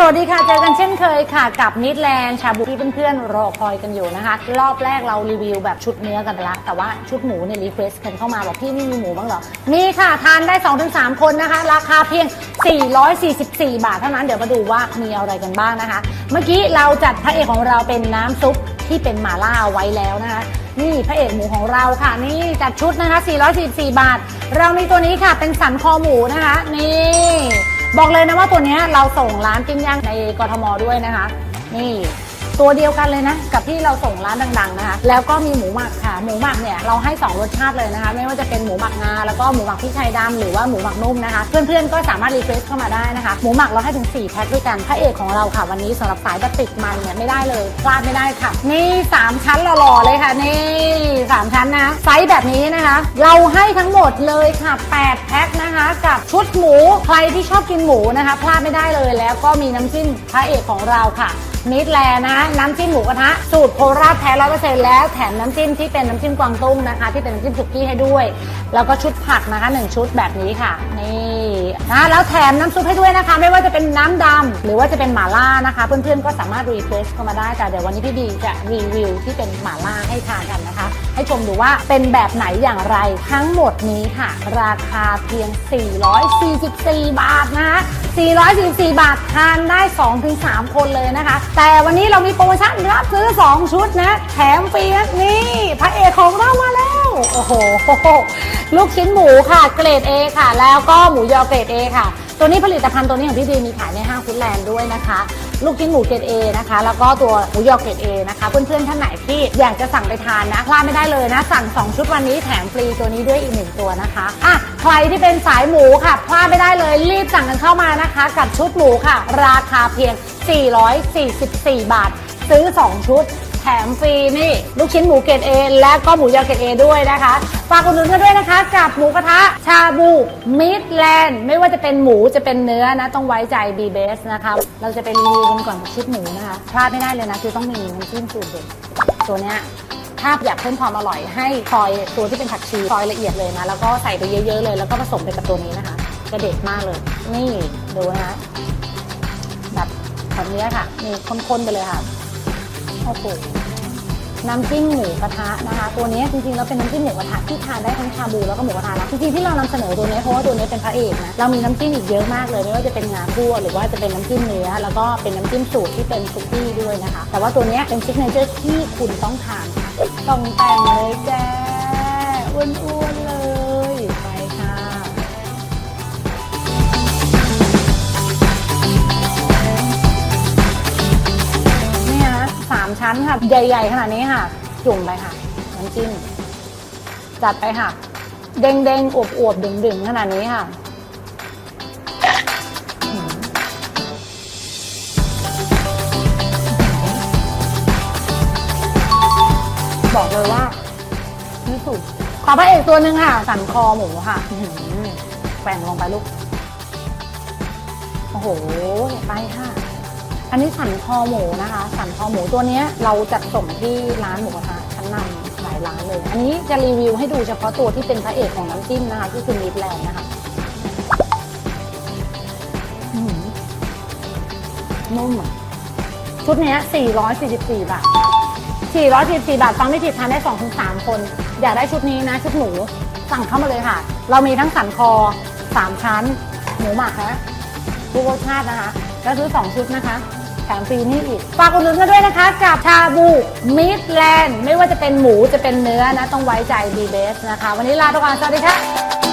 สวัสดีค่ะ เจอกันเช่นเคยค่ะ กับนิดแลนด์ชาบูที่เพื่อนๆรอคอยกันอยู่นะคะ รอบแรกเรารีวิวแบบชุดเนื้อกันไปละ แต่ว่าชุดหมูเนี่ยรีเควสกันเข้ามาบอกพี่ไม่มีหมูบ้างเหรอ มีค่ะ ทานได้ 2-3 คนนะคะ ราคาเพียง 444 บาทเท่านั้นเดี๋ยวมาดูว่ามีอะไรกันบ้างนะคะ เมื่อกี้เราจัดพระเอกของเราเป็นน้ำซุปที่เป็นหม่าล่าไว้แล้วนะคะนี่พระเอกหมูของเราค่ะ นี่จัดชุดนะคะ 444 บาท เรามีตัวนี้ค่ะเป็นสันคอหมูนะคะ นี่ บอกเลยนะว่าตัวนี้เราส่งร้านปิ้งย่างในกรทมด้วยนะคะ นี่ ตัวเดียวกันเลยนะ กับที่เราส่งร้านดังๆนะคะ แล้วก็มีหมูหมักค่ะ หมูหมักเนี่ยเราให้ 2 รสชาติเลยนะคะ ไม่ว่าจะเป็นหมูหมักงาแล้วก็หมูหมักพริกไทยดำหรือว่าหมูหมักนุ่มนะคะ เพื่อนๆก็สามารถรีเควสเข้ามาได้นะคะ หมูหมักเราให้ถึง4แพ็คด้วยกันพระเอกของเราค่ะ วันนี้สำหรับสายแบบติดมันเนี่ยไม่ได้เลยพลาดไม่ได้ค่ะ นี่ 3 ชั้นหล่อๆเลยค่ะนี่3ชั้นนะไซส์แบบนี้นะคะ เราให้ทั้งหมดเลยค่ะ 8 แพ็คนะคะกับชุดหมูใครที่ชอบกินหมูนะคะพลาดไม่ได้เลยแล้วก็มีน้ำจิ้มพระเอกของเราค่ะ มิดแลนะ น้ำจิ้มหมูกระทะสูตรโคราชแท้ร้อยเปอร์เซ็นต์แล้วแถมน้ำจิ้มที่เป็นน้ำจิ้มกวางตุ้งนะคะ ที่เป็นน้ำจิ้มสุกี้ให้ด้วย แล้วก็ชุดผักนะคะหนึ่งชุดแบบนี้ค่ะ นี่นะแล้วแถมน้ำซุปให้ด้วยนะคะ ไม่ว่าจะเป็นน้ำดำหรือว่าจะเป็นหม่าล่านะคะ เพื่อนๆก็สามารถรีเควสเข้ามาได้แต่เดี๋ยววันนี้พี่บีจะรีวิวที่เป็นหม่าล่าให้ทานกันนะคะ ให้ชมดูว่าเป็นแบบไหนอย่างไรทั้งหมดนี้ค่ะ ราคาเพียง 444 บาทนะ 444 บาททานได้ 2-3 คนเลยนะคะ แต่วันนี้เรามีโปรโมชั่นรับซื้อ 2 ชุดนะ แถมฟรีนะนี่พระเอกของเรามาแล้ว โอ้โห ลูกชิ้นหมูค่ะ เกรด A ค่ะ แล้วก็หมูยอเกรด A ค่ะ ตัวนี้ผลิตภัณฑ์ตัวนี้ของพี่ดีมีขายในห้างฟุตแลนด์ด้วยนะคะ ลูกชิ้นหมูเกรด A นะคะ แล้วก็ตัวหมูยอเกรด A นะคะเพื่อนๆท่านไหนที่อยากจะสั่งไปทานนะพลาดไม่ได้เลยนะ สั่ง 2 ชุดวันนี้แถมฟรีตัวนี้ด้วยอีกหนึ่งตัวนะคะอะใครที่เป็นสายหมูค่ะพลาดไม่ได้เลยรีบสั่งกันเข้ามานะคะ กับชุดหมูค่ะ ราคาเพียง 444 บาท ซื้อ 2 ชุด ถมฟรีนี่ ลูกชิ้นหมูเกรดเอและก็หมูยอเกรดเอด้วยนะคะฝากอุดหนุนกันด้วยนะคะ กับหมูกระทะชาบูมิดแลนด์ไม่ว่าจะเป็นหมูจะเป็นเนื้อนะ ต้องไว้ใจบีเบสนะคะ เราจะไปรีวิวกันก่อนกับชุดหมูนะคะพลาดไม่ได้เลยนะ คือต้องมีน้ำจิ้มสูตรเด็ดตัวเนี้ยถ้าอยากเพิ่มความอร่อยให้ซอยตัวที่เป็นผักชีซอยละเอียดเลยนะ แล้วก็ใส่ไปเยอะ ๆ เลย แล้วก็ผสมไปกับตัวนี้นะคะ จะเด็ดมากเลย นี่ดูนะคะแบบแบบนี้ค่ะ นี่ข้นๆไปเลยค่ะ โอ้โห น้ำจิ้มหมูกระทะนะคะ ตัวนี้จริงๆแล้วเป็นน้ำจิ้มหมูกระทะที่ทานได้ทั้งชาบูแล้วก็หมูกระทะนะจริงๆที่เรานำเสนอตัวนี้เพราะว่าตัวนี้เป็นพระเอกนะเรามีน้ำจิ้มอีกเยอะมากเลยไม่ว่าจะเป็นงาคั่วหรือว่าจะเป็นน้ำจิ้มเนื้อแล้วก็เป็นน้ำจิ้มสูตรที่เป็นซุกี้ด้วยนะคะ แต่ว่าตัวนี้เป็นซิกเนเจอร์ที่คุณต้องทานค่ะต้องแต่งเลยแจ้อ้วนๆเลย ค่ะ ใหญ่ ๆ ขนาดนี้ค่ะ จุ่มไปค่ะน้ำจิ้มจัดไปค่ะ เด้งๆอวบๆดึงๆขนาดนี้ค่ะบอกเลยว่าที่สุดขอพระเอกตัวหนึ่งค่ะ สันคอหมูค่ะแกว่งลงไปลูก โอ้โหไปค่ะ อันนี้สันคอหมูนะคะ สันคอหมูตัวนี้เราจัดส่งที่ร้านหมูกระทะชั้นนำหลายร้านเลย อันนี้จะรีวิวให้ดูเฉพาะตัวที่เป็นพระเอกของน้ำจิ้มนะคะที่คือมิตรแลนด์นะคะนุ่มชุดนี้444 บาท 444 บาท ฟังไม่ผิดทานได้ 2-3 คน อยากได้ชุดนี้นะ ชุดหมู สั่งเข้ามาเลยค่ะ เรามีทั้งสันคอ 3 ชั้น หมูหมักนะทุกรสชาตินะคะ ก็ซื้อ 2 ชุดนะคะ แถมฟรีนี่อีก ฝากอุดหนุนกันด้วยนะคะ กับชาบูมิดแลนด์ไม่ว่าจะเป็นหมูจะเป็นเนื้อนะ ต้องไว้ใจดีเบสนะคะ วันนี้ลาไปก่อนสวัสดีค่ะ